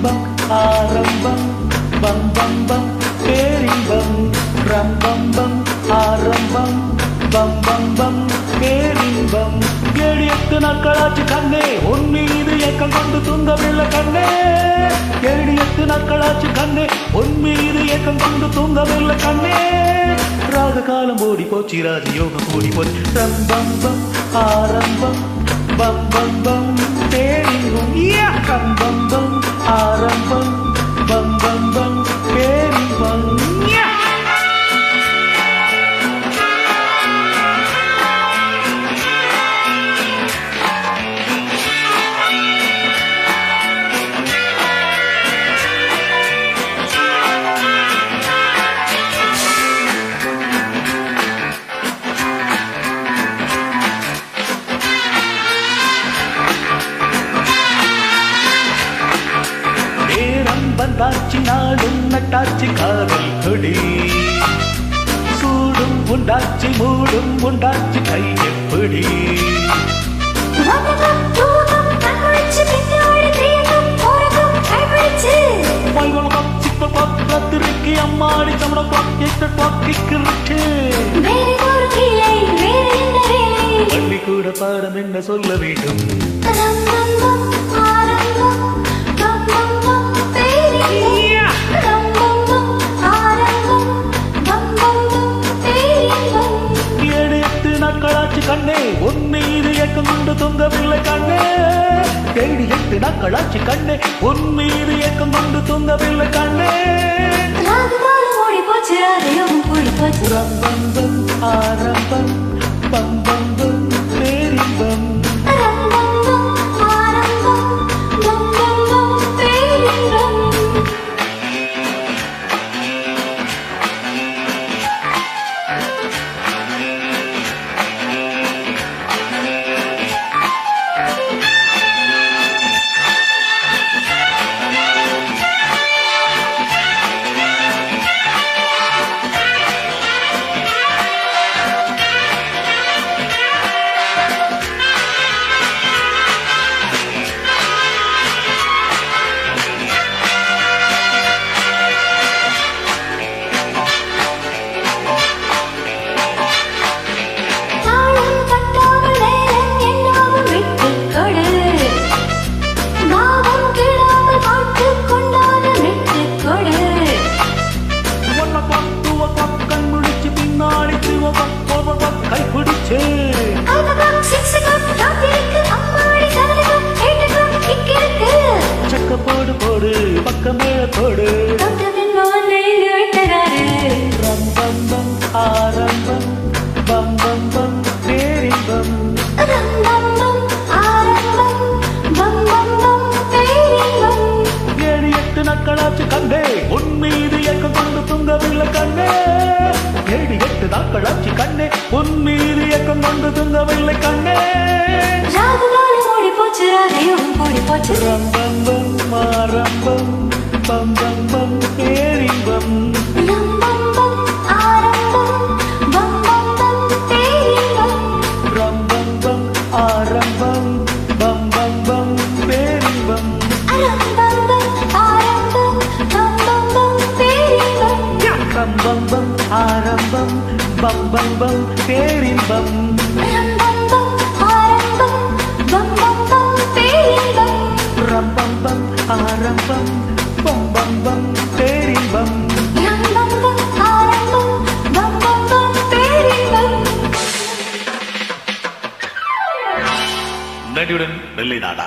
இன்பம் ஆரம்பம் பம் பம் பம் பேரின்பம் ரம்பம் பம் ஆரம்பம் பம் பம் பம் பேரின்பம். ஏழு எட்டு நாட்களாச்சு கண்ணே ஒன்னு இது ஏக்கம் கொண்டு தூங்கவில்லை கண்ணே. ஏழு எட்டு நாட்களாச்சு கண்ணே ஒன்னு இது ஏக்கம் கொண்டு தூங்கவில்லை கண்ணே. ராக காலம் ஓடி போச்சு ராஜயோகம் ஓடி போச்சு ரம்பம் பம் ஆரம்பம் பம் பம் பம் தேடி யா! பம் பம் ஆரம்பம் பம் பம் பம் நட்டாச்சு காதல் கொடி சூடும் உண்டாச்சு மூடும் உண்டாச்சு கையப்படி. பத்திரிக்கை அம்மாடி தமிழ பாக்கிட்டு என்ன வேலை? பள்ளிக்கூட பாடம் என்ன சொல்ல வேண்டும் மீது ஏக்கம் கொண்டு தொங்கவில்லை கண்ணே. ஏழு எட்டு நாட்களாச்சு கண்ணே. உன் மீது கண்ணே. போச்சு, ராஜயோகம் கூடி போச்சு. ரம்பம்பம் ஆரம்பம். சக்க போடு போடு பக்கமே போடு. ரம்பம்பம் ஆரம்பம் பேரிம்பம் பம், பம், பம், பேரின்பம். ஏழு எட்டு நாட்களாச்சு கண்டே உன் மீது கொண்டு தூங்கவில்லை கண்ணே. ஏழு எட்டு நாட்களாச்சு கண்ணே. உன் மீது கொண்டு தூங்கவில்லை கண்ணே ராகுகாலம் ஓடி போச்சு, ராஜயோகம் கூடி போச்சு. ரம்பம்பம் ஆரம்பம் பம்பம்பம் பேரிம்பம் ரம், பம், பம், ஆரம்பம், பம், பம், பம், பேரின்பம். ரம்பம்பம் ஆரம்பம் பம்பம்பம் பேரிம்பம் அரம்பம்பம், ஆரம்பம், பம், பம், பம், பேரின்பம். ரம்பம்பம் ஆரம்பம் பம்பம்பம் பேரின்பம் ரம்பம்பம், ஆரம்பம், பம், பம், பம், பேரின்பம். ரம்பம்பம் ஆரம்பம் பம்பம்பம் பேரின்பம் ரம்பம்பம், ஆரம்பம், பம், பம், பம், பேரின்பம். நடியுடன் நெல்லை நாடா